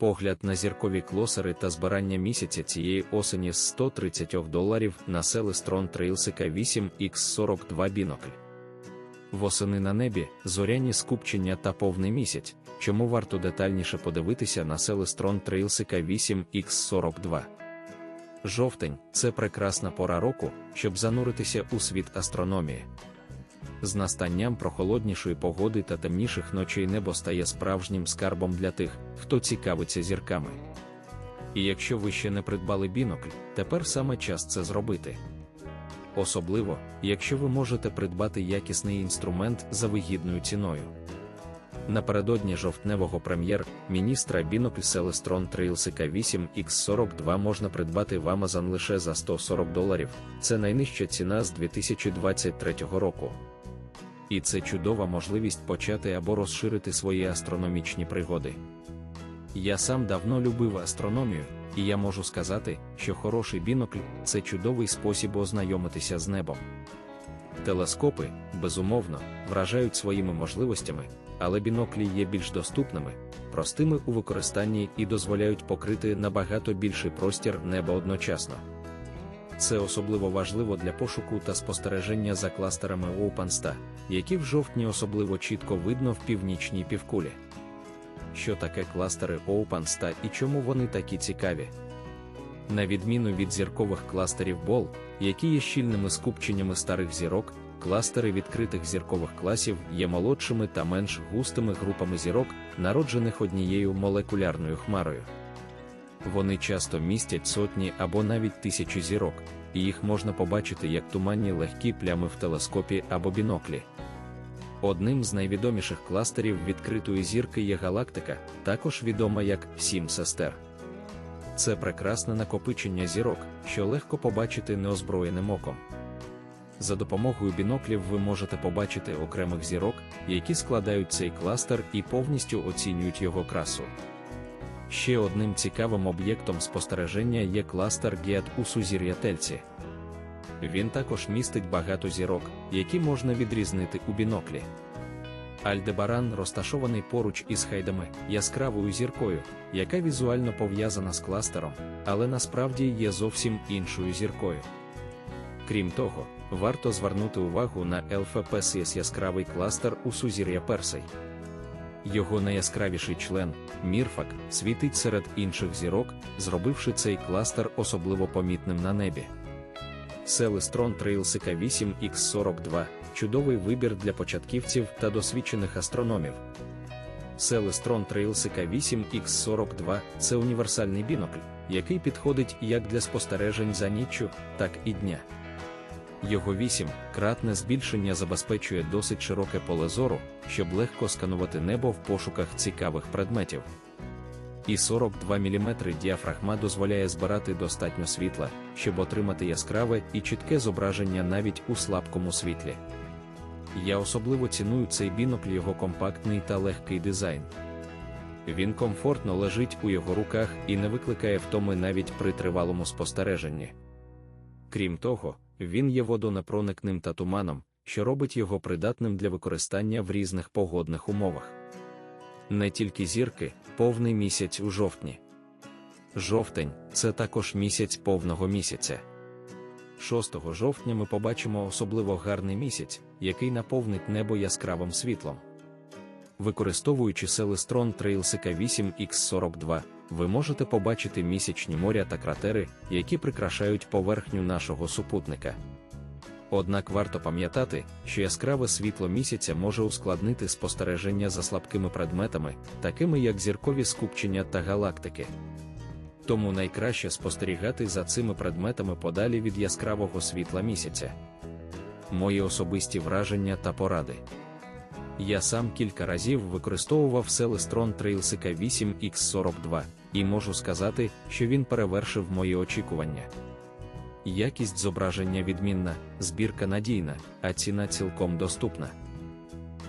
Погляд на зіркові клосери та збирання місяця цієї осені з 130 доларів на Селестрон Трейлсика 8X42 бінокль. Восени на небі, зоряні скупчення та повний місяць, чому варто детальніше подивитися на Селестрон Трейлсика 8X42. Жовтень це прекрасна пора року, щоб зануритися у світ астрономії. З настанням прохолоднішої погоди та темніших ночей небо стає справжнім скарбом для тих, хто цікавиться зірками. І якщо ви ще не придбали бінокль, тепер саме час це зробити. Особливо, якщо ви можете придбати якісний інструмент за вигідною ціною. Напередодні жовтневого прем'єр-міністра бінокль Celestron Trailsika 8X42 можна придбати в Amazon лише за 140 доларів, це найнижча ціна з 2023 року. І це чудова можливість почати або розширити свої астрономічні пригоди. Я сам давно любив астрономію, і я можу сказати, що хороший бінокль це чудовий спосіб ознайомитися з небом. Телескопи, безумовно, вражають своїми можливостями, але біноклі є більш доступними, простими у використанні і дозволяють покрити набагато більший простір неба одночасно. Це особливо важливо для пошуку та спостереження за кластерами OpenStar, які в жовтні особливо чітко видно в північній півкулі. Що таке кластери OpenStar і чому вони такі цікаві? На відміну від зіркових кластерів BOL, які є щільними скупченнями старих зірок, кластери відкритих зіркових класів є молодшими та менш густими групами зірок, народжених однією молекулярною хмарою. Вони часто містять сотні або навіть тисячі зірок, і їх можна побачити як туманні легкі плями в телескопі або біноклі. Одним з найвідоміших кластерів відкритої зірки є галактика, також відома як Сім сестер. Це прекрасне накопичення зірок, що легко побачити неозброєним оком. За допомогою біноклів ви можете побачити окремих зірок, які складають цей кластер і повністю оцінюють його красу. Ще одним цікавим об'єктом спостереження є кластер Геат у сузір'я Тельці. Він також містить багато зірок, які можна відрізнити у біноклі. Альдебаран розташований поруч із хайдами яскравою зіркою, яка візуально пов'язана з кластером, але насправді є зовсім іншою зіркою. Крім того, варто звернути увагу на LFPSS яскравий кластер у сузір'я Персей. Його найяскравіший член, Мірфак, світить серед інших зірок, зробивши цей кластер особливо помітним на небі. Селестрон Трейлсика 8X42 чудовий вибір для початківців та досвідчених астрономів. Селестрон Трейлсика 8X42 це універсальний бінокль, який підходить як для спостережень за ніччю, так і дня. Його 8-кратне збільшення забезпечує досить широке поле зору, щоб легко сканувати небо в пошуках цікавих предметів. І 42 мм діафрагма дозволяє збирати достатньо світла, щоб отримати яскраве і чітке зображення навіть у слабкому світлі. Я особливо ціную цей бінокль його компактний та легкий дизайн. Він комфортно лежить у його руках і не викликає втоми навіть при тривалому спостереженні. Крім того, він є водонепроникним та туманом, що робить його придатним для використання в різних погодних умовах. Не тільки зірки, повний місяць у жовтні. Жовтень це також місяць повного місяця. 6 жовтня ми побачимо особливо гарний місяць, який наповнить небо яскравим світлом. Використовуючи селестрон Трейлсика 8X42, ви можете побачити місячні моря та кратери, які прикрашають поверхню нашого супутника. Однак варто пам'ятати, що яскраве світло місяця може ускладнити спостереження за слабкими предметами, такими як зіркові скупчення та галактики. Тому найкраще спостерігати за цими предметами подалі від яскравого світла місяця. Мої особисті враження та поради. Я сам кілька разів використовував Селестрон Трейлсика 8X42, і можу сказати, що він перевершив мої очікування. Якість зображення відмінна, збірка надійна, а ціна цілком доступна.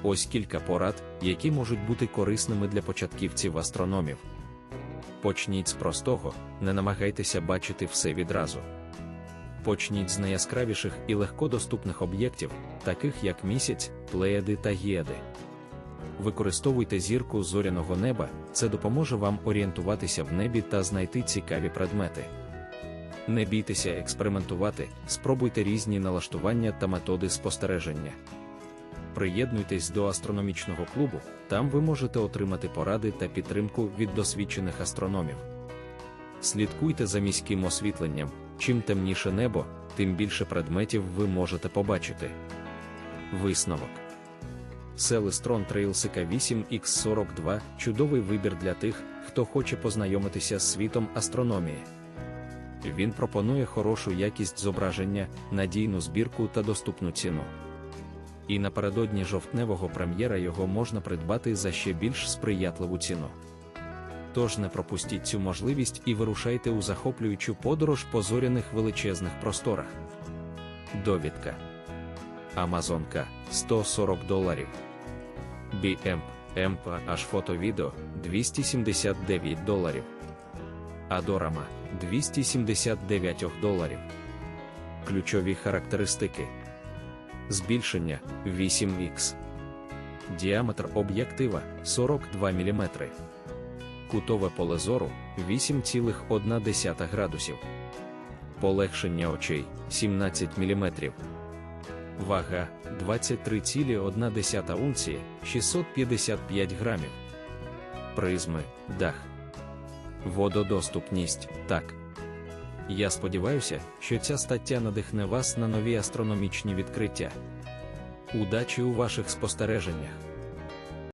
Ось кілька порад, які можуть бути корисними для початківців астрономів. Почніть з простого, не намагайтеся бачити все відразу. Почніть з найяскравіших і легкодоступних об'єктів, таких як місяць, плеяди та гіади. Використовуйте зірку зоряного неба, це допоможе вам орієнтуватися в небі та знайти цікаві предмети. Не бійтеся експериментувати, спробуйте різні налаштування та методи спостереження. Приєднуйтесь до астрономічного клубу, там ви можете отримати поради та підтримку від досвідчених астрономів. Слідкуйте за міським освітленням, чим темніше небо, тим більше предметів ви можете побачити. Висновок Селестрон Трейлсика 8X42 чудовий вибір для тих, хто хоче познайомитися з світом астрономії. Він пропонує хорошу якість зображення, надійну збірку та доступну ціну. І напередодні жовтневого прем'єра його можна придбати за ще більш сприятливу ціну. Тож не пропустіть цю можливість і вирушайте у захоплюючу подорож по зоряних величезних просторах. Довідка Амазонка 140 доларів. BM MPH фото-відео 279 доларів. Адорама 279 доларів. Ключові характеристики. Збільшення 8х. Діаметр об'єктива 42 мм. Кутове поле зору 8,1 градусів. Полегшення очей 17 мм. Вага 23,1 унції 655 грамів. Призми дах. Вододоступність так. Я сподіваюся, що ця стаття надихне вас на нові астрономічні відкриття. Удачі у ваших спостереженнях!